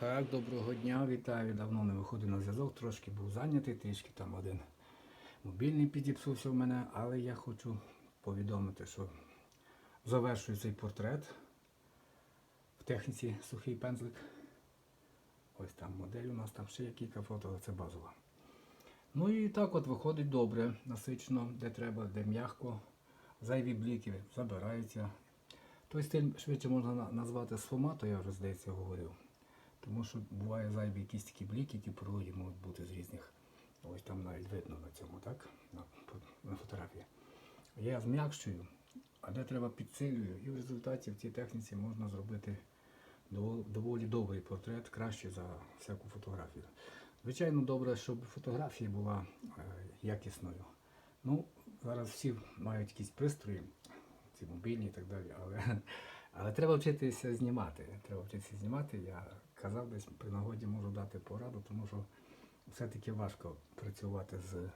Так, доброго дня, вітаю. Давно не виходив на зв'язок, трошки був зайнятий, трішки там один мобільний підіпсувся в мене, але я хочу повідомити, що завершую цей портрет в техніці сухий пензлик. Ось там модель у нас, там ще є кілька фото, але це базова. Ну і так от виходить добре, насичено, де треба, де м'яко. Зайві бліки забираються. Той стиль швидше можна на- назвати сфомато, я вже здається говорив. Тому що буває зайві якісь такі бліки, які прологи можуть бути з різних. Ось там навіть видно на цьому, так? На, на фотографії. Я зм'якшую, а де треба підсилюю. І в результаті в цій техніці можна зробити доволі добрий портрет, краще за всяку фотографію. Звичайно, добре, щоб фотографія була е, якісною. Ну, зараз всі мають якісь пристрої, ці мобільні і так далі, але, але треба вчитися знімати. Треба вчитися знімати. Я казав десь при нагоді можу дати пораду, тому що все-таки важко працювати з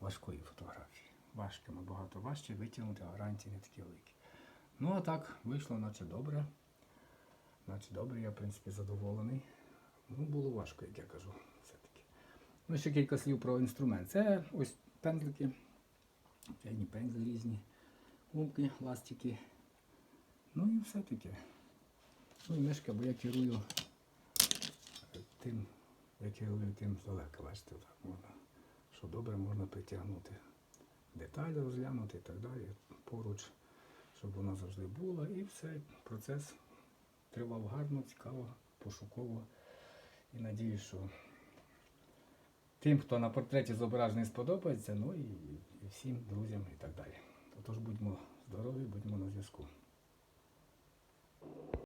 важкої фотографії. Важко, набагато важче витягнути, гарантії не такі великі. Ну а так, вийшло, наче добре. Наче добре, я в принципі задоволений. Ну, було важко, як я кажу, все-таки. Ну, ще кілька слів про інструмент. Це ось пензлики, пензлі різні, гумки, ластики. Ну і все-таки. Ну і мишка, бо я керую тим, я керую тим здалека, бачите, так можна. Що добре можна притягнути деталі, розглянути і так далі, поруч, щоб вона завжди була. І все, процес тривав гарно, цікаво, пошуково. І надію, що тим, хто на портреті зображений, сподобається, ну і, всім друзям і так далі. Тож будьмо здорові, будьмо на зв'язку.